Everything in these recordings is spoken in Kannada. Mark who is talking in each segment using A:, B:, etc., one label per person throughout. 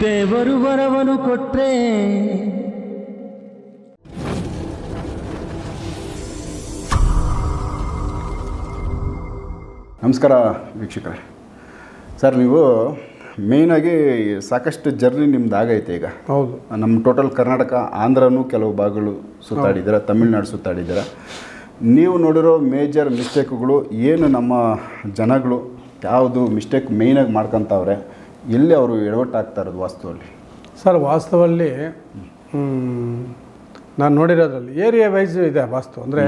A: ದೇವರು ವರವನು ಕೊಟ್ಟರೆ
B: ನಮಸ್ಕಾರ ವೀಕ್ಷಕರೇ. ಸರ್ ನೀವು ಮೇಯ್ನಾಗಿ ಸಾಕಷ್ಟು ಜರ್ನಿ ನಿಮ್ದು ಆಗೈತೆ ಈಗ.
C: ಹೌದು.
B: ನಮ್ಮ ಟೋಟಲ್ ಕರ್ನಾಟಕ ಆಂಧ್ರನೂ ಕೆಲವು ಭಾಗಗಳು ಸುತ್ತಾಡಿದ್ದೀರ ತಮಿಳ್ನಾಡು ಸುತ್ತಾಡಿದ್ದೀರ ನೀವು ನೋಡಿರೋ ಮೇಜರ್ ಮಿಸ್ಟೇಕ್ಗಳು ಏನು ನಮ್ಮ ಜನಗಳು ಯಾವುದು ಮಿಸ್ಟೇಕ್ ಮೇಯ್ನಾಗಿ ಮಾಡ್ಕೊತಾವ್ರೆ? ಎಲ್ಲಿ ಅವರು ಎಡವಟ್ಟಾಗ್ತಾ ಇರೋದು ವಾಸ್ತುವಲ್ಲಿ
C: ಸರ್ ವಾಸ್ತವಲ್ಲಿ ನಾನು ನೋಡಿರೋದ್ರಲ್ಲಿ ಏರಿಯಾ ವೈಸ್ ಇದೆ ವಾಸ್ತು. ಅಂದರೆ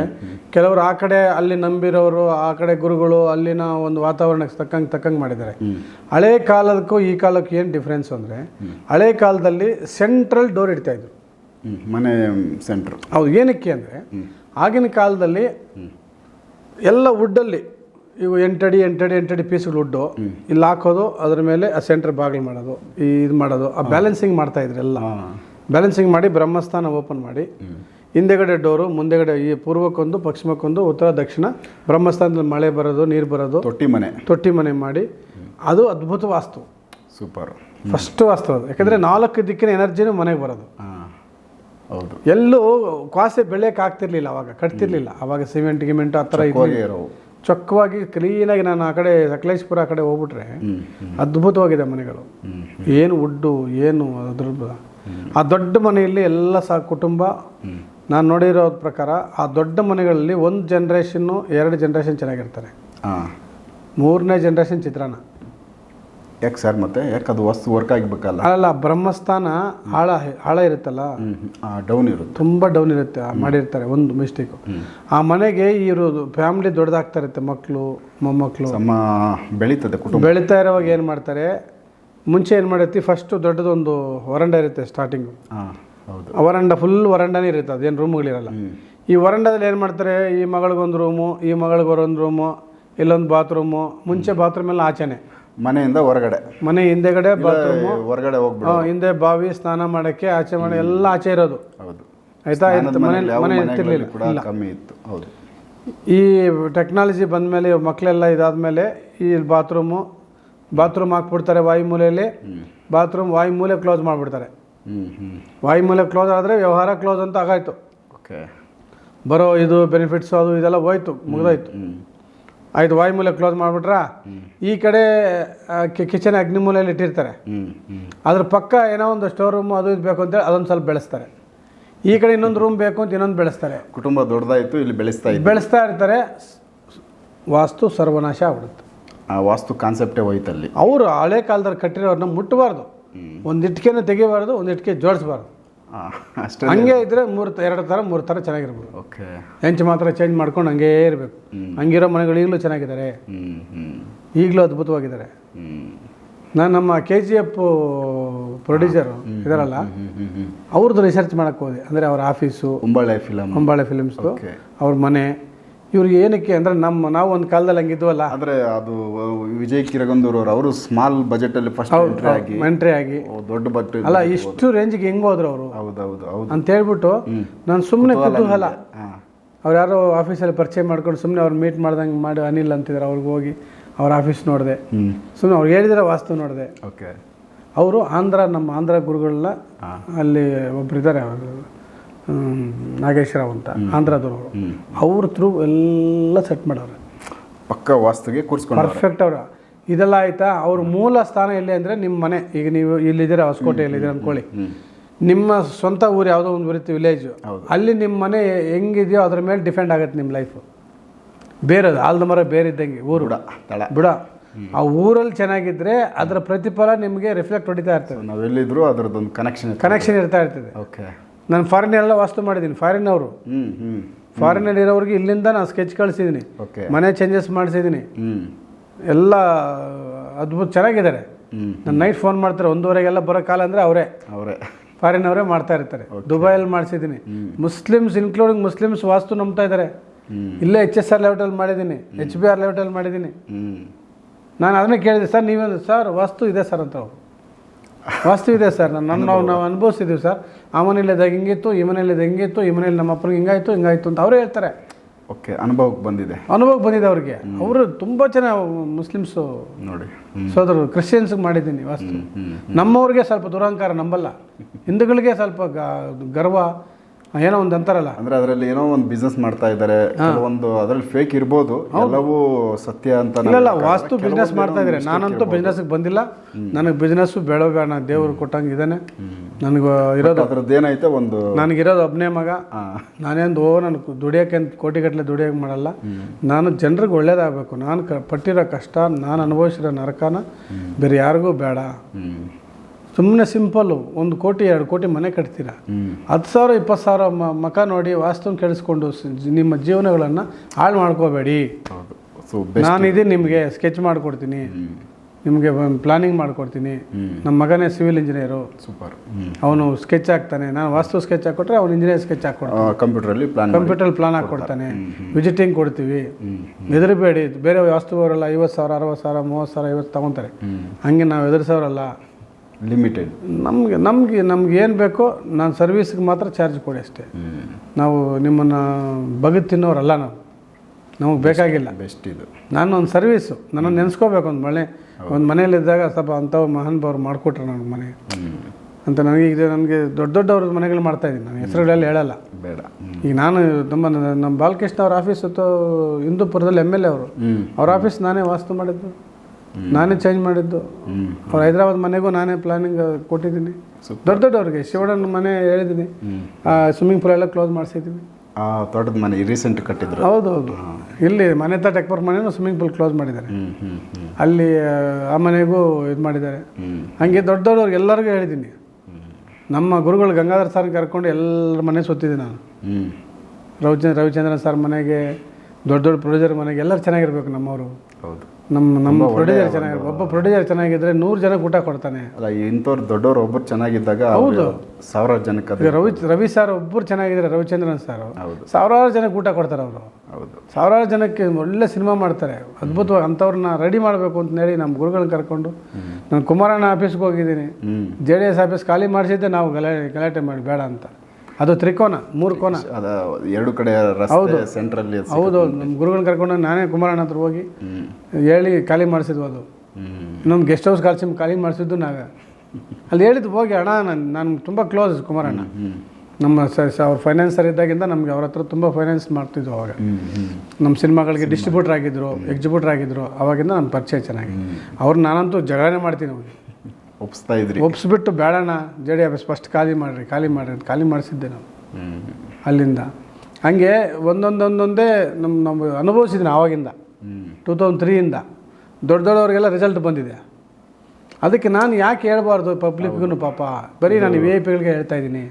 C: ಕೆಲವರು ಆ ಕಡೆ ಅಲ್ಲಿ ನಂಬಿರೋರು ಆ ಕಡೆ ಗುರುಗಳು ಅಲ್ಲಿನ ಒಂದು ವಾತಾವರಣಕ್ಕೆ ತಕ್ಕಂಗೆ ತಕ್ಕಂಗೆ ಮಾಡಿದ್ದಾರೆ. ಹಳೆ ಕಾಲಕ್ಕೂ ಈ ಕಾಲಕ್ಕೂ ಏನು ಡಿಫ್ರೆನ್ಸ್ ಅಂದರೆ ಹಳೆ ಕಾಲದಲ್ಲಿ ಸೆಂಟ್ರಲ್ ಡೋರ್ ಇಡ್ತಾ ಇದ್ರು.
B: ಮನೆ ಸೆಂಟ್ರ್
C: ಹೌದು ಏನಕ್ಕೆ ಅಂದರೆ ಆಗಿನ ಕಾಲದಲ್ಲಿ ಎಲ್ಲ ವುಡ್ಡಲ್ಲಿ ಇವು ಎಂಟಡಿ ಎಂಟಡಿ ಎಂಟಡಿ ಪೀಸ್ಗಳು ಉಡ್ಡು. ಇಲ್ಲಿ ಹಾಕೋದು ಅದ್ರ ಮೇಲೆ ಆ ಸೆಂಟ್ರ್ ಬಾಗಿಲು ಮಾಡೋದು ಈ ಇದು ಮಾಡೋದು ಆ ಬ್ಯಾಲೆನ್ಸಿಂಗ್ ಮಾಡ್ತಾ ಇದ್ರೆ ಎಲ್ಲ. ಬ್ಯಾಲೆನ್ಸಿಂಗ್ ಮಾಡಿ ಬ್ರಹ್ಮಸ್ಥಾನ ಓಪನ್ ಮಾಡಿ. ಹಿಂದೆಗಡೆ ಡೋರು ಮುಂದೆಗಡೆ ಈ ಪೂರ್ವಕ್ಕೊಂದು ಪಶ್ಚಿಮಕ್ಕೊಂದು ಉತ್ತರ ದಕ್ಷಿಣ ಬ್ರಹ್ಮಸ್ಥಾನದಲ್ಲಿ ಮಳೆ ಬರೋದು ನೀರು ಬರೋದು.
B: ತೊಟ್ಟಿ ಮನೆ.
C: ತೊಟ್ಟಿ ಮನೆ ಮಾಡಿ. ಅದು ಅದ್ಭುತ ವಾಸ್ತು.
B: ಸೂಪರ್
C: ಫಸ್ಟ್ ವಾಸ್ತು ಅದು. ಯಾಕಂದರೆ ನಾಲ್ಕು ದಿಕ್ಕಿನ ಎನರ್ಜಿನೂ ಮನೆಗೆ ಬರೋದು.
B: ಹೌದು.
C: ಎಲ್ಲೂ ಕ್ವಾಸೆ ಬೆಳೆಯಕ್ಕೆ ಆಗ್ತಿರ್ಲಿಲ್ಲ ಅವಾಗ ಕಟ್ತಿರ್ಲಿಲ್ಲ. ಅವಾಗ ಸಿಮೆಂಟ್ ಗಿಮೆಂಟ್ ಆ ಥರ
B: ಇರೋ
C: ಚೊಕ್ಕವಾಗಿ ಕ್ಲೀನಾಗಿ ನಾನು ಆ ಕಡೆ ಸಕಲೇಶ್ಪುರ ಆ ಕಡೆ ಹೋಗ್ಬಿಟ್ರೆ ಅದ್ಭುತವಾಗಿದೆ ಮನೆಗಳು. ಏನು ಉಡ್ಡು ಏನು ಅದ್ರ ಆ ದೊಡ್ಡ ಮನೆಯಲ್ಲಿ ಎಲ್ಲ ಸಹ ಕುಟುಂಬ. ನಾನು ನೋಡಿರೋ ಪ್ರಕಾರ ಆ ದೊಡ್ಡ ಮನೆಗಳಲ್ಲಿ ಒಂದು ಜನ್ರೇಷನ್ನು ಎರಡು ಜನ್ರೇಷನ್ ಚೆನ್ನಾಗಿರ್ತಾರೆ. ಮೂರನೇ ಜನ್ರೇಷನ್ ಚಿತ್ರಾನ್ನ.
B: ಯಾಕೆ ಸರ್ ಮತ್ತೆ? ಯಾಕೆ ಅದು ವಸ್ತು ವರ್ಕ್ ಆಗಬೇಕಲ್ಲ
C: ಅಲ್ಲ ಬ್ರಹ್ಮಸ್ಥಾನ ಆಳ ಆಳ ಇರುತ್ತಲ್ಲ?
B: ಡೌನ್ ಇರುತ್ತೆ.
C: ತುಂಬ ಡೌನ್ ಇರುತ್ತೆ ಮಾಡಿರ್ತಾರೆ ಒಂದು ಮಿಸ್ಟೇಕು ಆ ಮನೆಗೆ ಇರೋದು ಫ್ಯಾಮಿಲಿ ದೊಡ್ಡದಾಗ್ತಾ ಇರುತ್ತೆ ಮಕ್ಕಳು ಮೊಮ್ಮಕ್ಕಳು
B: ನಮ್ಮ ಬೆಳೀತದೆ ಕುಟುಂಬ.
C: ಬೆಳೀತಾ ಇರೋವಾಗ ಏನು ಮಾಡ್ತಾರೆ? ಮುಂಚೆ ಏನು ಮಾಡಿರ್ತೀವಿ ಫಸ್ಟು ದೊಡ್ಡದೊಂದು ವರಂಡ ಇರುತ್ತೆ ಸ್ಟಾರ್ಟಿಂಗು
B: ಹಾಂ ಹೌದು.
C: ವರಂಡ ಫುಲ್ ವರಂಡನೇ ಇರುತ್ತೆ ಅದೇನು ರೂಮ್ಗಳಿರಲ್ಲ ಈ ವರಂಡದಲ್ಲಿ ಏನು ಮಾಡ್ತಾರೆ? ಈ ಮಗಳಿಗೊಂದು ರೂಮು ಈ ಮಗಳಿಗೆ ಒಂದು ರೂಮು ಇಲ್ಲೊಂದು ಬಾತ್ರೂಮು ಮುಂಚೆ ಬಾತ್ರೂಮ್ ಎಲ್ಲ ಆಚೆನೆ.
B: ಮನೆಯಿಂದ ಹೊರಗಡೆ.
C: ಮನೆ ಹಿಂದೆಗಡೆ ಬಾತ್ರೂಮು.
B: ಹೊರಗಡೆ ಹೋಗ್ಬಿಡು.
C: ಹಿಂದೆ ಬಾವಿ ಸ್ನಾನ ಮಾಡಕ್ಕೆ ಆಚೆ ಮಾಡಿ ಎಲ್ಲ ಆಚೆ ಇರೋದು.
B: ಹೌದು.
C: ಆಯ್ತಾ? ಮನೆ ಇರ್ತಿರ್ಲಿಲ್ಲ.
B: ಕೂಡ ಕಮ್ಮಿ ಇತ್ತು. ಹೌದು.
C: ಈ ಟೆಕ್ನಾಲಜಿ ಬಂದಮೇಲೆ ಮಕ್ಕಳೆಲ್ಲ ಇದಾದಮೇಲೆ ಈ ಬಾತ್ರೂಮು ಬಾತ್ರೂಮ್ ಹಾಕ್ಬಿಡ್ತಾರೆ ವಾಯುಮೂಲೆಯಲ್ಲಿ ಬಾತ್ರೂಮ್ ವಾಯುಮೂಲೆ ಕ್ಲೋಸ್ ಮಾಡಿಬಿಡ್ತಾರೆ. ವಾಯುಮೂಲೆ ಕ್ಲೋಸ್ ಆದರೆ ವ್ಯವಹಾರ ಕ್ಲೋಸ್ ಅಂತ ಆಗಾಯ್ತು.
B: ಓಕೆ.
C: ಬರೋ ಇದು ಬೆನಿಫಿಟ್ಸು ಅದು ಇದೆಲ್ಲ ಹೋಯ್ತು ಮುಗ್ದಾಯ್ತು. ಆಯ್ತು ವಾಯುಮೂಲೆ ಕ್ಲೋಸ್ ಮಾಡಿಬಿಟ್ರ? ಈ ಕಡೆ ಕಿಚನ್ ಅಗ್ನಿಮೂಲೆಯಲ್ಲಿ ಇಟ್ಟಿರ್ತಾರೆ.
B: ಹ್ಞೂ ಹ್ಞೂ
C: ಅದ್ರ ಪಕ್ಕ ಏನೋ ಒಂದು ಸ್ಟೋರ್ ರೂಮ್ ಅದು ಇದು ಬೇಕು ಅಂತೇಳಿ ಅದೊಂದು ಸ್ವಲ್ಪ ಬೆಳೆಸ್ತಾರೆ. ಈ ಕಡೆ ಇನ್ನೊಂದು ರೂಮ್ ಬೇಕು ಅಂತ ಇನ್ನೊಂದು ಬೆಳೆಸ್ತಾರೆ.
B: ಕುಟುಂಬ ದೊಡ್ಡದಾಯಿತು ಇಲ್ಲಿ ಬೆಳೆಸ್ತಾ
C: ಬೆಳೆಸ್ತಾ ಇರ್ತಾರೆ. ವಾಸ್ತು ಸರ್ವನಾಶ ಆಗ್ಬಿಡುತ್ತೆ.
B: ಆ ವಾಸ್ತು ಕಾನ್ಸೆಪ್ಟೇ ಹೋಯ್ತಲ್ಲಿ.
C: ಅವರು ಹಳೆ ಕಾಲದಲ್ಲಿ ಕಟ್ಟಿರೋರನ್ನ ಮುಟ್ಟಬಾರ್ದು ಒಂದು ಇಟ್ಕೆನ ತೆಗಿಬಾರ್ದು ಒಂದು ಇಟ್ಕೆ ಜೋಡಿಸ್ಬಾರ್ದು.
B: ಅಷ್ಟೇ
C: ಹಂಗೆ ಇದ್ರೆ ಮೂರು ಎರಡು ಥರ ಮೂರು ಥರ ಚೆನ್ನಾಗಿರ್ಬೋದು.
B: ಓಕೆ.
C: ಹೆಂಚು ಮಾತ್ರ ಚೇಂಜ್ ಮಾಡ್ಕೊಂಡು ಹಂಗೇ ಇರಬೇಕು. ಹಂಗಿರೋ ಮನೆಗಳು ಈಗಲೂ ಚೆನ್ನಾಗಿದ್ದಾರೆ. ಈಗಲೂ ಅದ್ಭುತವಾಗಿದ್ದಾರೆ. ನಾನು ನಮ್ಮ ಕೆ ಜಿ ಎಫ್ ಪ್ರೊಡ್ಯೂಸರು ಇದಾರಲ್ಲ ಅವ್ರದ್ದು ರಿಸರ್ಚ್ ಮಾಡೋಕ್ಕೆ ಹೋದೆ. ಅಂದರೆ ಅವ್ರ ಆಫೀಸು
B: ಹುಂಬಾಳೆ ಫಿಲಮ್
C: ಹೊಂಬಾಳೆ ಫಿಲಮ್ಸ್ದು. ಅವ್ರ ಮನೆ ಇವ್ರಿಗೆ ಏನಕ್ಕೆ ಅಂದರೆ ನಮ್ಮ ನಾವು ಒಂದು ಕಾಲದಲ್ಲಿ ಹಂಗಿದ್ವಲ್ಲ.
B: ಆದರೆ ಅದು ವಿಜಯ್ ಕಿರಗಂದೂರವ್ರು ಅವರು ಸ್ಮಾಲ್ ಬಜೆಟಲ್ಲಿ ಫಸ್ಟ್ ಎಂಟ್ರಿ ಆಗಿ
C: ಎಂಟ್ರಿ ಆಗಿ.
B: ದೊಡ್ಡ ಬಟ್
C: ಅಲ್ಲ ಇಷ್ಟು ರೇಂಜ್ಗೆ ಹೆಂಗ್ ಹೋದ್ರು ಅವರು?
B: ಹೌದೌದು ಹೌದು.
C: ಅಂತ ಹೇಳ್ಬಿಟ್ಟು ನಾನು ಸುಮ್ಮನೆ ಕುತೂಹಲ ಅವ್ರು ಯಾರೋ ಆಫೀಸಲ್ಲಿ ಪರಿಚಯ ಮಾಡ್ಕೊಂಡು ಸುಮ್ಮನೆ ಅವ್ರು ಮೀಟ್ ಮಾಡ್ದಂಗೆ ಮಾಡಿ ಅನಿಲ್ ಅಂತಿದ್ದಾರೆ ಅವ್ರಿಗೆ ಹೋಗಿ ಅವ್ರ ಆಫೀಸ್ ನೋಡಿದೆ. ಸುಮ್ಮನೆ ಅವ್ರು ಹೇಳಿದ್ರೆ ವಾಸ್ತು ನೋಡಿದೆ.
B: ಓಕೆ
C: ಅವರು ಆಂಧ್ರ ನಮ್ಮ ಆಂಧ್ರ ಗುರುಗಳನ್ನ ಅಲ್ಲಿ ಒಬ್ರು ಇದ್ದಾರೆ ಅವರು ನಾಗೇಶ್ವರವ್ ಅಂತ ಆಂಧ್ರದವರು. ಅವ್ರ ಥ್ರೂ ಎಲ್ಲ ಸೆಟ್ ಮಾಡೋರು
B: ಪಕ್ಕ ವಾಸ್ತುಗೆ ಕೂರಿಸ್ಕೊಂಡು
C: ಪರ್ಫೆಕ್ಟ್ ಅವ್ರ. ಇದೆಲ್ಲ ಆಯ್ತಾ? ಅವ್ರ ಮೂಲ ಸ್ಥಾನ ಎಲ್ಲಿ ಅಂದರೆ ನಿಮ್ಮ ಮನೆ. ಈಗ ನೀವು ಇಲ್ಲಿದ್ದೀರಾ ಹೊಸಕೋಟೆಯಲ್ಲಿದ್ದೀರ ಅಂದ್ಕೊಳ್ಳಿ ನಿಮ್ಮ ಸ್ವಂತ ಊರು ಯಾವುದೋ ಒಂದು ಬರುತ್ತೆ ವಿಲೇಜು ಅಲ್ಲಿ ನಿಮ್ಮ ಮನೆ ಹೆಂಗಿದೆಯೋ ಅದ್ರ ಮೇಲೆ ಡಿಪೆಂಡ್ ಆಗುತ್ತೆ ನಿಮ್ಮ ಲೈಫು ಬೇರೆದು ಆಲ್ದ ಮರ ಬೇರೆ ಇದ್ದಂಗೆ ಊರು.
B: ಬಿಡ ತಳ.
C: ಬಿಡ. ಆ ಊರಲ್ಲಿ ಚೆನ್ನಾಗಿದ್ರೆ ಅದರ ಪ್ರತಿಫಲ ನಿಮಗೆ ರಿಫ್ಲೆಕ್ಟ್ ಹೊಡಿತಾ ಇರ್ತದೆ.
B: ನಾವೆಲ್ಲಿದ್ರು ಅದರದ್ದೊಂದು ಕನೆಕ್ಷನ್
C: ಕನೆಕ್ಷನ್ ಇರ್ತಾ ಇರ್ತದೆ.
B: ಓಕೆ
C: ನಾನು ಫಾರಿನ್ ಎಲ್ಲ ವಾಸ್ತು ಮಾಡಿದ್ದೀನಿ ಫಾರಿನ್ ಅವರು
B: ಫಾರಿನ್ ಅಲ್ಲಿ
C: ಫಾರಿನಲ್ಲಿ ಇರೋರಿಗೆ ಇಲ್ಲಿಂದ ನಾನು ಸ್ಕೆಚ್ ಕಳಿಸಿದ್ದೀನಿ.
B: ಓಕೆ
C: ಮನೆ ಚೇಂಜಸ್ ಮಾಡಿಸಿದ್ದೀನಿ. ಎಲ್ಲ ಅದ್ಭುತ ಚೆನ್ನಾಗಿದ್ದಾರೆ. ನಾನು ನೈಟ್ ಫೋನ್ ಮಾಡ್ತಾರೆ ಒಂದೂವರೆಗೆಲ್ಲ ಬರೋ ಕಾಲ ಅಂದರೆ ಅವರೇ.
B: ಅವರೇ.
C: ಫಾರಿನ್ ಅವರೇ ಮಾಡ್ತಾ ಇರ್ತಾರೆ. ದುಬೈಯಲ್ಲಿ ಮಾಡಿಸಿದ್ದೀನಿ. ಮುಸ್ಲಿಮ್ಸ್ ಇನ್ಕ್ಲೂಡಿಂಗ್ ಮುಸ್ಲಿಮ್ಸ್ ವಾಸ್ತು ನಂಬ್ತಾ ಇದ್ದಾರೆ. ಇಲ್ಲೇ ಎಚ್ ಎಸ್ ಆರ್ ಲೆವೆಟಲ್ಲಿ ಮಾಡಿದ್ದೀನಿ. ಎಚ್ ಬಿ ಆರ್ ಲೆವೆಟಲ್ಲಿ ಮಾಡಿದ್ದೀನಿ. ನಾನು ಅದನ್ನೇ ಕೇಳಿದೆ ಸರ್ ನೀವೇನು ಸರ್ ವಾಸ್ತು ಇದೆ ಸರ್ ಅಂತ ಅವ್ರು. ವಾಸ್ತು ಇದೆ ಸರ್. ನಾನು ನನ್ನ ನಾವು ನಾವು ಅನುಭವಿಸಿದ್ದೀವಿ ಸರ್. ಆ ಮನೇಲಿ ಅದು ಹಿಂಗಿತ್ತು ಈ ಮನೇಲಿ ಅದು ಹಿಂಗಿತ್ತು ಈ ಮನೇಲಿ ನಮ್ಮ ಅಪ್ಪನಿಗೆ ಹಿಂಗಾಯ್ತು ಹಿಂಗಾಯ್ತು ಅಂತ ಅವರೇ ಹೇಳ್ತಾರೆ.
B: ಓಕೆ ಅನುಭವಕ್ಕೆ ಬಂದಿದೆ.
C: ಅನುಭವಕ್ಕೆ ಬಂದಿದೆ ಅವ್ರಿಗೆ. ಅವರು ತುಂಬ ಜನ ಮುಸ್ಲಿಮ್ಸು
B: ನೋಡಿ. ಸೋದರು
C: ಕ್ರಿಶ್ಚಿಯನ್ಸ್ ಕ್ರಿಶ್ಚಿಯನ್ಸ್ಗೆ ಮಾಡಿದ್ದೀನಿ ವಾಸ್ತು. ನಮ್ಮವ್ರಿಗೆ ಸ್ವಲ್ಪ ದುರಹಂಕಾರ ನಂಬಲ್ಲ. ಹಿಂದೂಗಳಿಗೆ ಸ್ವಲ್ಪ ಗರ್ವ. ಏನೋ ಒಂದು ಅಂತಾರಲ್ಲ.
B: ಅಂದ್ರೆ ಅದರಲ್ಲಿ ಏನೋ ಒಂದು ಬಿಸ್ನೆಸ್ ಮಾಡ್ತಾ ಇದ್ದಾರೆ ಒಂದು ಅದರಲ್ಲಿ ಫೇಕ್ ಇರ್ಬೋದು ಎಲ್ಲವೂ ಸತ್ಯ ಅಂತ
C: ಇಲ್ಲ ವಾಸ್ತು ಬಿಸ್ನೆಸ್ ಮಾಡ್ತಾ ಇದ್ದಾರೆ ನಾನಂತೂ ಬಿಸ್ನೆಸ್ಗೆ ಬಂದಿಲ್ಲ. ನನಗೆ ಬಿಸ್ನೆಸ್ಸು ಬೇಡ ಬೇಡ ದೇವ್ರು ಕೊಟ್ಟಂಗೆ ಇದ್ದಾನೆ ನನಗೆ ಇರೋದು
B: ಅದ್ರದ್ದು ಏನೈತೆ? ಒಂದು
C: ನನಗಿರೋದು ಒಬ್ಬನೇ ಮಗ.
B: ನಾನೇನು
C: ನಾನೇಂದು ಓ ನನ್ ದುಡಿಯೋಕೆ ಅಂತ ಕೋಟಿಗಟ್ಟಲೆ ದುಡಿಯೋಕೆ ಮಾಡಲ್ಲ. ನಾನು ಜನರಿಗೆ ಒಳ್ಳೇದಾಗಬೇಕು. ನಾನು ಕ ಪಟ್ಟಿರೋ ಕಷ್ಟ ನಾನು ಅನುಭವಿಸಿರೋ ನರಕನ ಬೇರೆ ಯಾರಿಗೂ ಬೇಡ. ಸುಮ್ಮನೆ ಸಿಂಪಲ್ಲು ಒಂದು ಕೋಟಿ ಎರಡು ಕೋಟಿ ಮನೆ ಕಟ್ತೀರಾ? ಹತ್ತು ಸಾವಿರ ಇಪ್ಪತ್ತು ಸಾವಿರ ಮ ಮಕ ನೋಡಿ ವಾಸ್ತುನ ಕೆಡಿಸ್ಕೊಂಡು ನಿಮ್ಮ ಜೀವನಗಳನ್ನು ಹಾಳು ಮಾಡ್ಕೋಬೇಡಿ. ನಾನಿದ್ದೀನಿ ನಿಮಗೆ ಸ್ಕೆಚ್ ಮಾಡಿಕೊಡ್ತೀನಿ. ನಿಮಗೆ ಪ್ಲಾನಿಂಗ್ ಮಾಡಿಕೊಡ್ತೀನಿ. ನಮ್ಮ ಮಗನೇ ಸಿವಿಲ್ ಇಂಜಿನಿಯರು.
B: ಸೂಪರ್.
C: ಅವನು ಸ್ಕೆಚ್ ಹಾಕ್ತಾನೆ. ನಾನು ವಾಸ್ತು ಸ್ಕೆಚ್ ಹಾಕ್ಕೊಟ್ರೆ ಅವ್ನು ಇಂಜಿನಿಯರ್ ಸ್ಕೆಚ್ ಹಾಕ್ಕೊಡ್ತಾನೆ.
B: ಕಂಪ್ಯೂಟರಲ್ಲಿ ಪ್ಲಾನ್
C: ಕಂಪ್ಯೂಟರ್ ಪ್ಲಾನ್ ಹಾಕ್ಕೊಡ್ತಾನೆ. ವಿಸಿಟಿಂಗ್ ಕೊಡ್ತೀವಿ. ಹೆದರಬೇಡಿ. ಬೇರೆ ವಾಸ್ತುವರೆಲ್ಲ ಐವತ್ತು ಸಾವಿರ ಅರವತ್ತು ಸಾವಿರ ಮೂವತ್ತು ಸಾವಿರ ಐವತ್ತು ತೊಗೊತಾರೆ. ಹಂಗೆ ನಾವು ಎದುರಿಸೋರಲ್ಲ
B: ಲಿಮಿಟೆಡ್
C: ನಮಗೆ ನಮಗೆ ನಮ್ಗೆ ಏನು ಬೇಕೋ ನಾನು ಸರ್ವೀಸ್ಗೆ ಮಾತ್ರ ಚಾರ್ಜ್ ಕೊಡಿ ಅಷ್ಟೇ. ನಾವು ನಿಮ್ಮನ್ನು ಬಗದು ತಿನ್ನೋರಲ್ಲ ನಾವು. ನಮಗೆ ಬೇಕಾಗಿಲ್ಲ.
B: ಬೆಸ್ಟ್ ಇದು.
C: ನಾನು ಒಂದು ಸರ್ವೀಸು ನನ್ನನ್ನು ನೆನೆಸ್ಕೋಬೇಕು ಒಂದು ಮಳೆ. ಒಂದು ಮನೆಯಲ್ಲಿದ್ದಾಗ ಸ್ವಲ್ಪ ಅಂಥವು ಮಹಾನುಭಾವರು ಮಾಡಿಕೊಟ್ರು ನನಗೆ ಮನೆ. ಅಂತ ನನಗೆ ಈಗ ನನಗೆ ದೊಡ್ಡ ದೊಡ್ಡವ್ರ ಮನೆಗಳು ಮಾಡ್ತಾ ಇದ್ದೀನಿ ನಾನು. ಹೆಸರುಗಳೆಲ್ಲ ಹೇಳಲ್ಲ.
B: ಬೇಡ.
C: ಈಗ ನಾನು ತುಂಬ ನಮ್ಮ ಬಾಲಕೃಷ್ಣ ಅವ್ರ ಆಫೀಸ್ ಅಥವಾ ಹಿಂದೂಪುರದಲ್ಲಿ ಎಂ ಎಲ್ ಎ ಅವರು. ಅವ್ರ ಆಫೀಸ್ ನಾನೇ ವಾಸ್ತು ಮಾಡಿದ್ದು. ನಾನೇ ಚೇಂಜ್ ಮಾಡಿದ್ದು. ಅವ್ರು ಹೈದರಾಬಾದ್ ಮನೆಗೂ ನಾನೇ ಪ್ಲಾನಿಂಗ್ ಕೊಟ್ಟಿದ್ದೀನಿ. ದೊಡ್ಡ ದೊಡ್ಡವ್ರಿಗೆ ಶಿವಣ್ಣನ ಮನೆ ಹೇಳಿದ್ದೀನಿ. ಸ್ವಿಮ್ಮಿಂಗ್ ಪೂಲ್ ಎಲ್ಲ ಕ್ಲೋಸ್ ಮಾಡಿಸಿದ್ದೀನಿ
B: ಆ ತೋಟದ ಮನೆ ರೀಸೆಂಟ್ ಕಟ್ಟಿದ್ರು.
C: ಹೌದು ಹೌದು ಇಲ್ಲಿ ಮನೆ ತ ಟೆಕ್ಪರ್ ಮನೆಯೂ ಸ್ವಿಮ್ಮಿಂಗ್ ಪೂಲ್ ಕ್ಲೋಸ್ ಮಾಡಿದ್ದಾರೆ. ಅಲ್ಲಿ ಆ, ಮನೆಗೂ ಇದು ಮಾಡಿದ್ದಾರೆ. ಹಂಗೆ ದೊಡ್ಡ ದೊಡ್ಡವ್ರಿಗೆ ಎಲ್ಲರಿಗೂ ಹೇಳಿದ್ದೀನಿ. ನಮ್ಮ ಗುರುಗಳು ಗಂಗಾಧರ್ ಸರ್ ಕರ್ಕೊಂಡು ಎಲ್ಲರ ಮನೆ ಸುತ್ತಿದ್ದೀನಿ ನಾನು. ರವಿಚಂದ್ರ ರವಿಚಂದ್ರನ್ ಸರ್ ಮನೆಗೆ ದೊಡ್ಡ ದೊಡ್ಡ ಪ್ರೊಡ್ಯೂಸರ್ ಮನೆಗೆ ಎಲ್ಲರೂ ಚೆನ್ನಾಗಿರ್ಬೇಕು ನಮ್ಮವರು.
B: ಹೌದು.
C: ನಮ್ಮ ನಮ್ಮ ಪ್ರೊಡ್ಯೂಸರ್ ಚೆನ್ನಾಗಿರ್ಬೇಕು. ಒಬ್ಬ ಪ್ರೊಡ್ಯೂಸರ್ ಚೆನ್ನಾಗಿದ್ರೆ ನೂರು ಜನಕ್ಕೆ ಊಟ ಕೊಡ್ತಾನೆ.
B: ಅಲ್ಲ ಇಂಥವ್ರು ದೊಡ್ಡವರು ಒಬ್ಬರು ಚೆನ್ನಾಗಿದ್ದಾಗ ಹೌದು. ಸಾವಿರಾರು ಜನಕ್ಕೆ
C: ಈಗ ರವಿ ರವಿ ಸರ್ ಒಬ್ಬರು ಚೆನ್ನಾಗಿದ್ದಾರೆ ರವಿಚಂದ್ರನ್ ಸರ್.
B: ಹೌದು.
C: ಸಾವಿರಾರು ಜನಕ್ಕೆ ಊಟ ಕೊಡ್ತಾರೆ ಅವರು.
B: ಹೌದು.
C: ಸಾವಿರಾರು ಜನಕ್ಕೆ ಒಳ್ಳೆ ಸಿನಿಮಾ ಮಾಡ್ತಾರೆ. ಅದ್ಭುತವಾಗಿ ಅಂಥವ್ರನ್ನ ರೆಡಿ ಮಾಡಬೇಕು ಅಂತ ಹೇಳಿ ನಮ್ಮ ಗುರುಗಳನ್ನ ಕರ್ಕೊಂಡು ನಾನು ಕುಮಾರಣ್ಣ ಆಫೀಸ್ಗೆ ಹೋಗಿದ್ದೀನಿ. ಜೆ ಡಿ ಎಸ್ ಆಫೀಸ್ ಖಾಲಿ ಮಾಡಿಸಿದ್ದೆ ನಾವು ಗಲಾಟೆ ಗಲಾಟೆ ಮಾಡಿ ಬೇಡ ಅಂತ. ಅದು ತ್ರಿಕೋನ ಮೂರು ಕೋನ.
B: ಅದು ಎರಡು ಕಡೆ ಹೌದು. ಸೆಂಟ್ರಲ್ಲಿ
C: ಹೌದು ನಮ್ಮ ಗುರುಗಳನ್ನ ಕರ್ಕೊಂಡು ನಾನೇ ಕುಮಾರಣ್ಣ ಹತ್ರ ಹೋಗಿ ಹೇಳಿ ಖಾಲಿ ಮಾಡಿಸಿದ್ವು ಅದು. ನಮ್ಮ ಗೆಸ್ಟ್ ಹೌಸ್ ಖಾಲಿ ಖಾಲಿ ಮಾಡಿಸಿದ್ದು ನಾವೇ ಅಲ್ಲಿ ಹೇಳಿದ್ದು ಹೋಗಿ ಅಣ್ಣ ನಾನು ನಾನು ತುಂಬ ಕ್ಲೋಸ್ ಕುಮಾರಣ್ಣ. ನಮ್ಮ ಸ ಅವ್ರ ಫೈನಾನ್ಸರ್ ಇದ್ದಾಗಿಂದ ನಮಗೆ ಅವ್ರ ಹತ್ರ ತುಂಬ ಫೈನಾನ್ಸ್ ಮಾಡ್ತಿದ್ವು ಅವಾಗ. ನಮ್ಮ ಸಿನಿಮಾಗಳಿಗೆ ಡಿಸ್ಟ್ರಿಬ್ಯೂಟರ್ ಆಗಿದ್ದರು ಎಕ್ಸಿಬ್ಯೂಟರ್ ಆಗಿದ್ದರು ಅವಾಗಿಂದ ನನ್ನ ಪರಿಚಯ ಚೆನ್ನಾಗಿ. ಅವ್ರು ನಾನಂತೂ ಜಗಳನೇ ಮಾಡ್ತೀನಿ ಅವ್ರಿಗೆ.
B: ಒಪ್ಸ್ತಾ ಇದ್ರಿ.
C: ಒಪ್ಸ್ಬಿಟ್ಟು ಬೇಡಣ್ಣ ಜೆ ಡಿ ಆಫೀಸ್ ಫಸ್ಟ್ ಖಾಲಿ ಮಾಡಿರಿ ಖಾಲಿ ಮಾಡಿರಿ ಅಂತ ಖಾಲಿ ಮಾಡಿಸಿದ್ದೆ
B: ನಾನು
C: ಅಲ್ಲಿಂದ. ಹಂಗೆ ಒಂದೊಂದೊಂದೊಂದೇ ನಮ್ಮ ನಮ್ಮ ಅನುಭವಿಸಿದ್ದೀನಿ ಆವಾಗಿಂದ ಟೂ ತೌಸಂಡ್ ತ್ರೀಯಿಂದ ದೊಡ್ಡ ದೊಡ್ಡವ್ರಿಗೆಲ್ಲ ರಿಸಲ್ಟ್ ಬಂದಿದೆ. ಅದಕ್ಕೆ ನಾನು ಯಾಕೆ ಹೇಳ್ಬಾರ್ದು ಪಬ್ಲಿಕ್ಗೂ ಪಾಪ? ಬರೀ ನಾನು ವಿ ಐ ಪಿಗಳಿಗೆ ಹೇಳ್ತಾ ಇದ್ದೀನಿ.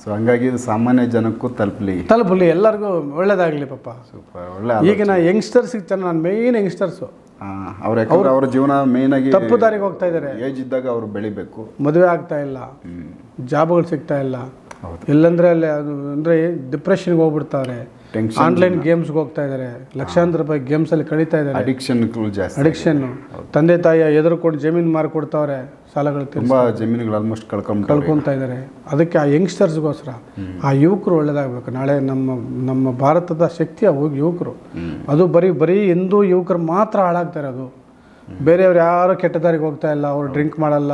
B: ಸೊ ಹಂಗಾಗಿ ಇದು ಸಾಮಾನ್ಯ ಜನಕ್ಕೂ ತಲುಪಲಿ.
C: ತಲುಪಲಿ ಎಲ್ಲರಿಗೂ ಒಳ್ಳೇದಾಗಲಿ ಪಾಪ.
B: ಸೂಪರ್ ಒಳ್ಳೆ
C: ಈಗಿನ ಯಂಗ್ಸ್ಟರ್ಸಿಗೆ ಚೆನ್ನಾಗಿ ನಾನು ಮೇಯ್ನ್ ಯಂಗ್ಸ್ಟರ್ಸು
B: ಅವ್ರ ಯಾಕಂದ್ರೆ ಅವ್ರ ಜೀವನ ಮೇನ್ ಆಗಿ
C: ತಪ್ಪು ದಾರಿಗೆ ಹೋಗ್ತಾ ಇದ್ದಾರೆ.
B: ಏಜ್ ಇದ್ದಾಗ ಅವ್ರು ಬೆಳಿಬೇಕು.
C: ಮದುವೆ ಆಗ್ತಾ ಇಲ್ಲ. ಜಾಬ್ಗಳು ಸಿಗ್ತಾ ಇಲ್ಲ.
B: ಹೌದು.
C: ಎಲ್ಲಂದ್ರೆ ಅಲ್ಲಿ ಅದು ಅಂದರೆ ಡಿಪ್ರೆಷನ್ಗೆ ಹೋಗ್ಬಿಡ್ತಾರೆ. ಆನ್ಲೈನ್ ಗೇಮ್ಸ್ಗೆ ಹೋಗ್ತಾ ಇದಾರೆ. ಲಕ್ಷಾಂತರ ರೂಪಾಯಿ ಗೇಮ್ಸಲ್ಲಿ ಕಳೀತಾ ಇದ್ದಾರೆ
B: ಅಡಿಕ್ಷನ್ಗಳು ಜಾಸ್ತಿ
C: ಅಡಿಕ್ಷನ್ನು ತಂದೆ ತಾಯಿಯ ಎದುರುಕೊಂಡು ಜಮೀನು ಮಾರಿ ಕೊಡ್ತಾವ್ರೆ ಸಾಲಗಳು ತುಂಬ
B: ತುಂಬಾ ಜಮೀನುಗಳು ಆಲ್ಮೋಸ್ಟ್ ಕಳ್ಕೊಂಡು
C: ಕಳ್ಕೊತಾ ಇದ್ದಾರೆ ಅದಕ್ಕೆ ಆ ಯಂಗ್ಸ್ಟರ್ಸ್ಗೋಸ್ಕರ ಆ ಯುವಕರು ಒಳ್ಳೇದಾಗಬೇಕು. ನಾಳೆ ನಮ್ಮ ನಮ್ಮ ಭಾರತದ ಶಕ್ತಿ ಆ ಯುವಕರು. ಅದು ಬರೀ ಬರೀ ಹಿಂದೂ ಯುವಕರು ಮಾತ್ರ ಹಾಳಾಗ್ತಾ ಇರೋದು. ಬೇರೆಯವ್ರು ಯಾರು ಕೆಟ್ಟ ದಾರಿಗೆ ಹೋಗ್ತಾ ಇಲ್ಲ ಅವ್ರು ಡ್ರಿಂಕ್ ಮಾಡಲ್ಲ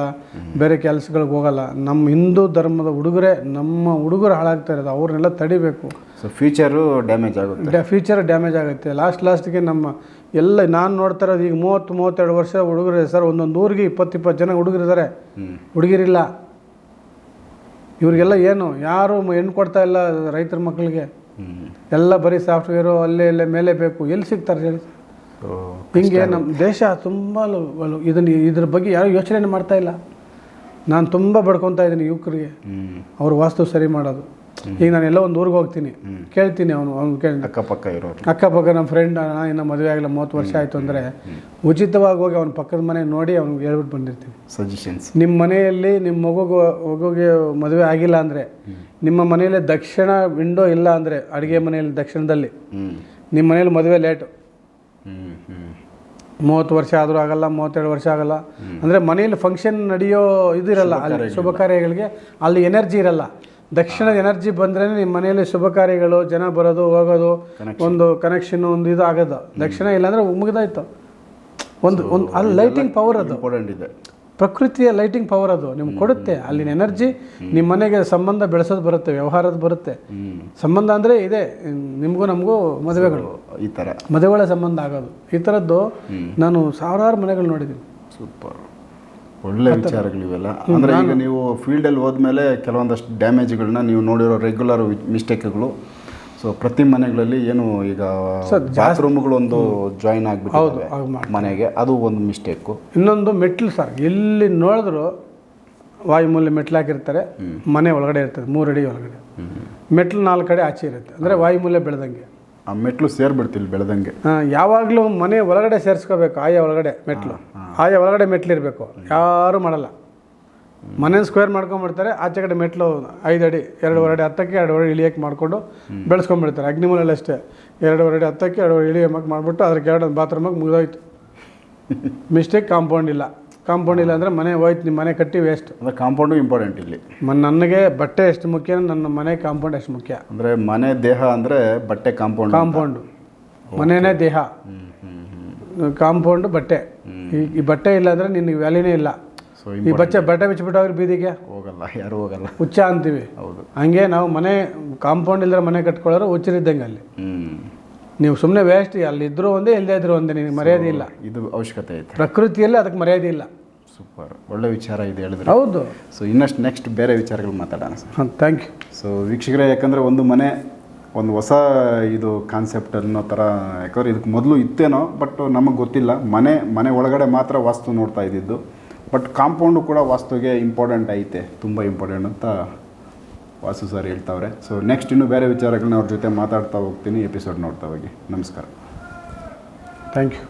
C: ಬೇರೆ ಕೆಲಸಗಳಿಗೆ ಹೋಗಲ್ಲ. ನಮ್ಮ ಹಿಂದೂ ಧರ್ಮದ ಹುಡುಗರೆ ನಮ್ಮ ಹುಡುಗರು ಹಾಳಾಗ್ತಾ ಇರೋದು ಅವ್ರನ್ನೆಲ್ಲ ತಡಿಬೇಕು.
B: ಸೊ ಫ್ಯೂಚರು ಡ್ಯಾಮೇಜ್ ಆಗುತ್ತೆ.
C: ಫ್ಯೂಚರ್ ಡ್ಯಾಮೇಜ್ ಆಗುತ್ತೆ. ಲಾಸ್ಟ್ ಲಾಸ್ಟ್ಗೆ ನಮ್ಮ ಎಲ್ಲ ನಾನು ನೋಡ್ತಾ ಇರೋದು ಈಗ ಮೂವತ್ತು ಮೂವತ್ತೆರಡು ವರ್ಷ ಹುಡುಗರು ಸರ್. ಒಂದೊಂದು ಊರಿಗೆ ಇಪ್ಪತ್ತು ಇಪ್ಪತ್ತು ಜನ ಹುಡುಗರಿದ್ದಾರೆ
B: ಇದ್ದಾರೆ
C: ಹುಡುಗಿರಿಲ್ಲ. ಇವರಿಗೆಲ್ಲ ಏನು? ಯಾರು ಹೆಣ್ಣು ಕೊಡ್ತಾ ಇಲ್ಲ ರೈತರ ಮಕ್ಕಳಿಗೆ. ಎಲ್ಲ ಬರೀ ಸಾಫ್ಟ್ವೇರು ಅಲ್ಲೇ ಇಲ್ಲೇ ಮೇಲೆ ಬೇಕು. ಎಲ್ಲಿ ಸಿಗ್ತಾರೆ ಹೇಳಿ? ಹಿಂಗೆ ನಮ್ಮ ದೇಶ ತುಂಬ ಇದನ್ನ ಇದ್ರ ಬಗ್ಗೆ ಯಾರು ಯೋಚನೆ ಮಾಡ್ತಾ ಇಲ್ಲ. ನಾನು ತುಂಬ ಬಡ್ಕೊತಾ ಇದ್ದೀನಿ ಯುವಕರಿಗೆ. ಅವ್ರ ವಾಸ್ತು ಸರಿ ಮಾಡೋದು. ಈಗ ನಾನು ಎಲ್ಲ ಒಂದು ಊರಿಗೆ ಹೋಗ್ತೀನಿ. ಕೇಳ್ತೀನಿ ಅವನು ಅವ್ನು ಕೇಳಿ
B: ಅಕ್ಕಪಕ್ಕ ಇರೋರು.
C: ಅಕ್ಕಪಕ್ಕ ನಮ್ಮ ಫ್ರೆಂಡ್ ಇನ್ನೂ ಮದುವೆ ಆಗಿಲ್ಲ ಮೂವತ್ತು ವರ್ಷ ಆಯಿತು ಅಂದರೆ ಉಚಿತವಾಗಿ ಹೋಗಿ ಅವ್ನ ಪಕ್ಕದ ಮನೆ ನೋಡಿ ಅವ್ನಿಗೆ ಹೇಳ್ಬಿಟ್ಟು ಬಂದಿರ್ತೀನಿ.
B: ಸಜೆಷನ್ಸ್
C: ನಿಮ್ಮ ಮನೆಯಲ್ಲಿ ನಿಮ್ಮ ಮಗುಗೆ ಮಗುಗೆ ಮದುವೆ ಆಗಿಲ್ಲ ಅಂದರೆ ನಿಮ್ಮ ಮನೆಯಲ್ಲಿ ದಕ್ಷಿಣ ವಿಂಡೋ ಇಲ್ಲ ಅಂದರೆ ಅಡುಗೆ ಮನೆಯಲ್ಲಿ ದಕ್ಷಿಣದಲ್ಲಿ ನಿಮ್ಮ ಮನೇಲಿ ಮದುವೆ ಲೇಟು ಮೂವತ್ತು ವರ್ಷ ಆದರೂ ಆಗಲ್ಲ ಮೂವತ್ತೆರಡು ವರ್ಷ ಆಗಲ್ಲ. ಅಂದರೆ ಮನೆಯಲ್ಲಿ ಫಂಕ್ಷನ್ ನಡೆಯೋ ಇದಿರಲ್ಲ ಅಲ್ಲಿ ಶುಭ ಕಾರ್ಯಗಳಿಗೆ ಅಲ್ಲಿ ಎನರ್ಜಿ ಇರಲ್ಲ. ದಕ್ಷಿಣದ ಎನರ್ಜಿ ಬಂದ್ರೆ ನಿಮ್ಮ ಮನೆಯಲ್ಲಿ ಶುಭ ಕಾರ್ಯಗಳು ಜನ ಬರೋದು ಹೋಗೋದು ಒಂದು ಕನೆಕ್ಷನ್ ಒಂದು ಇದು ಆಗೋದು. ದಕ್ಷಿಣ ಇಲ್ಲಾಂದ್ರೆ ಮುಗಿದಾಯ್ತು. ಒಂದು ಒಂದು ಅಲ್ಲಿ ಲೈಟಿಂಗ್ ಪವರ್ ಅದು.
B: ಇಂಪಾರ್ಟೆಂಟ್ ಇದೆ.
C: ಪ್ರಕೃತಿಯ ಲೈಟಿಂಗ್ ಪವರ್ ಅದು. ನಿಮ್ಗೆ ಕೊಡುತ್ತೆ. ಅಲ್ಲಿನ ಎನರ್ಜಿ ನಿಮ್ಮ ಮನೆಗೆ ಸಂಬಂಧ ಬೆಳೆಸೋದು ಬರುತ್ತೆ ವ್ಯವಹಾರದ ಬರುತ್ತೆ. ಸಂಬಂಧ ಅಂದರೆ ಇದೆ. ನಿಮಗೂ ನಮಗೂ ಮದುವೆಗಳು.
B: ಈ ಥರ
C: ಮದುವೆಗಳ ಸಂಬಂಧ ಆಗೋದು. ಈ ಥರದ್ದು ನಾನು ಸಾವಿರಾರು ಮನೆಗಳು ನೋಡಿದ್ದೀನಿ.
B: ಸೂಪರ್ ಒಳ್ಳೆ ವಿಚಾರಗಳು ಇವೆಲ್ಲ. ಅಂದರೆ ಈಗ ನೀವು ಫೀಲ್ಡಲ್ಲಿ ಹೋದ್ಮೇಲೆ ಕೆಲವೊಂದಷ್ಟು ಡ್ಯಾಮೇಜ್ಗಳನ್ನ ನೀವು ನೋಡಿರೋ ರೆಗ್ಯುಲರ್ ಮಿಸ್ಟೇಕ್ಗಳು ಸೊ ಪ್ರತಿ ಮನೆಗಳಲ್ಲಿ ಏನು ಈಗ ಬಾತ್ರೂಮ್ಗಳು ಒಂದು ಜಾಯಿನ್ ಆಗಿಬಿಟ್ಟಿದೆ
C: ಹಾಗೆ
B: ಮನೆಗೆ. ಅದು ಒಂದು ಮಿಸ್ಟೇಕು
C: ಇನ್ನೊಂದು ಮೆಟ್ಲು ಸರ್ ಎಲ್ಲಿ ನೋಡಿದ್ರು ವಾಯುಮೂಲ್ಯ ಮೆಟ್ಲು ಹಾಕಿರ್ತಾರೆ ಮನೆ ಒಳಗಡೆ ಇರ್ತದೆ ಮೂರು ಅಡಿ ಒಳಗಡೆ. ಮೆಟ್ಲು ನಾಲ್ಕು ಕಡೆ ಆಚೆ ಇರುತ್ತೆ ಅಂದರೆ ವಾಯುಮೂಲ್ಯ ಬೆಳೆದಂಗೆ.
B: ಆ ಮೆಟ್ಲು ಸೇರ್ಬಿಡ್ತಿಲ್ಲ ಬೆಳೆದಂಗೆ.
C: ಯಾವಾಗಲೂ ಮನೆ ಒಳಗಡೆ ಸೇರಿಸ್ಕೋಬೇಕು ಆಯಾ ಒಳಗಡೆ ಮೆಟ್ಲು ಆಯಾ ಒಳಗಡೆ ಮೆಟ್ಲು ಇರಬೇಕು ಯಾರೂ ಮಾಡಲ್ಲ. ಮನೆ ಸ್ಕ್ವೇರ್ ಮಾಡ್ಕೊಂಡ್ಬಿಡ್ತಾರೆ ಆಚೆ ಕಡೆ ಮೆಟ್ಲು ಐದು ಅಡಿ ಎರಡೂವರೆ ಅಡಿ ಹತ್ತಕ್ಕೆ ಎರಡೂವರೆ ಇಳಿಯಕ್ಕೆ ಮಾಡಿಕೊಂಡು ಬೆಳೆಸ್ಕೊಂಡ್ಬಿಡ್ತಾರೆ. ಅಗ್ನಿಮೂಲಲ್ಲಿ ಅಷ್ಟೇ. ಎರಡೂವರೆ ಅಡಿ ಹತ್ತಕ್ಕೆ ಎರಡೂವರೆ ಇಳಿಯಕ್ಕೆ ಮಾಡಿಬಿಟ್ಟು ಅದಕ್ಕೆ ಎರಡು ಬಾತ್ರೂಮಾಗಿ ಮುಗಿದೋಯ್ತು. ಮಿಸ್ಟೇಕ್ ಕಾಂಪೌಂಡ್ ಇಲ್ಲ. ಕಾಂಪೌಂಡ್ ಇಲ್ಲ ಅಂದರೆ ಮನೆ ಹೋಯ್ತು ನಿಮ್ಮ ಮನೆ ಕಟ್ಟಿ ವೇಸ್ಟ್
B: ಅಂದರೆ ಕಾಂಪೌಂಡು ಇಂಪಾರ್ಟೆಂಟ್ ಇಲ್ಲಿ.
C: ನನಗೆ ಬಟ್ಟೆ ಎಷ್ಟು ಮುಖ್ಯ ನನ್ನ ಮನೆ ಕಾಂಪೌಂಡ್ ಎಷ್ಟು ಮುಖ್ಯ.
B: ಅಂದರೆ ಮನೆ ದೇಹ ಅಂದರೆ ಬಟ್ಟೆ ಕಾಂಪೌಂಡ್
C: ಕಾಂಪೌಂಡು ಮನೆಯೇ ದೇಹ. ಕಾಂಪೌಂಡು ಬಟ್ಟೆ. ಈ- ಈ ಬಟ್ಟೆ ಇಲ್ಲ ಅಂದರೆ ನಿನಗೆ ವ್ಯಾಲ್ಯೂನೇ ಇಲ್ಲ.
B: ಸೊ
C: ಈ ಬಚ್ಚೆ ಬಟ್ಟೆ ಬಿಚ್ಚಿಬಿಟ್ಟವ್ರು ಬೀದಿಗೆ?
B: ಹೋಗಲ್ಲ ಯಾರು ಹೋಗಲ್ಲ.
C: ಹುಚ್ಚ ಅಂತೀವಿ.
B: ಹೌದು.
C: ಹಂಗೆ ನಾವು ಮನೆ ಕಾಂಪೌಂಡ್ ಇಲ್ಲದ್ರೆ ಮನೆ ಕಟ್ಕೊಳ್ಳೋರು ಹುಚ್ಚರಿದ್ದಂಗೆ ಅಲ್ಲಿ.
B: ಹ್ಮ್.
C: ನೀವು ಸುಮ್ಮನೆ ವೇಸ್ಟ್ ಅಲ್ಲಿ ಇದ್ರು ಒಂದೇ ಇಲ್ಲದೇ ಇದ್ರು ಒಂದೇ ನಿಮಗೆ ಮರ್ಯಾದೆ ಇಲ್ಲ.
B: ಇದು ಅವಶ್ಯಕತೆ ಐತೆ.
C: ಪ್ರಕೃತಿಯಲ್ಲಿ ಅದಕ್ಕೆ ಮರ್ಯಾದೆ ಇಲ್ಲ.
B: ಸೂಪರ್ ಒಳ್ಳೆ ವಿಚಾರ ಇದು ಹೇಳಿದ್ರೆ.
C: ಹೌದು.
B: ಸೊ ಇನ್ನಷ್ಟು ನೆಕ್ಸ್ಟ್ ಬೇರೆ ವಿಚಾರಗಳು ಮಾತಾಡೋಣ ಸರ್.
C: ಹಾಂ ಥ್ಯಾಂಕ್ ಯು
B: ಸೊ ವೀಕ್ಷಕರೇ ಯಾಕಂದರೆ ಒಂದು ಮನೆ ಒಂದು ಹೊಸ ಇದು ಕಾನ್ಸೆಪ್ಟ್ ಅನ್ನೋ ಥರ ಯಾಕಂದ್ರೆ ಇದಕ್ಕೆ ಮೊದಲು ಇತ್ತೇನೋ ಬಟ್ ನಮಗೆ ಗೊತ್ತಿಲ್ಲ. ಮನೆ ಮನೆ ಒಳಗಡೆ ಮಾತ್ರ ವಾಸ್ತು ನೋಡ್ತಾ ಇದ್ದಿದ್ದು. ಬಟ್ ಕಾಂಪೌಂಡು ಕೂಡ ವಾಸ್ತುಗೆ ಇಂಪಾರ್ಟೆಂಟ್ ಐತೆ, ತುಂಬ ಇಂಪಾರ್ಟೆಂಟ್ ಅಂತ ವಾಸು ಸರ್ ಹೇಳ್ತಾವ್ರೆ. ಸೊ ನೆಕ್ಸ್ಟ್ ಇನ್ನೂ ಬೇರೆ ವಿಚಾರಗಳನ್ನ ಅವ್ರ ಜೊತೆ ಮಾತಾಡ್ತಾ ಹೋಗ್ತೀನಿ ಎಪಿಸೋಡ್ ನೋಡ್ತಾ ಹೋಗಿ. ನಮಸ್ಕಾರ.
C: Thank you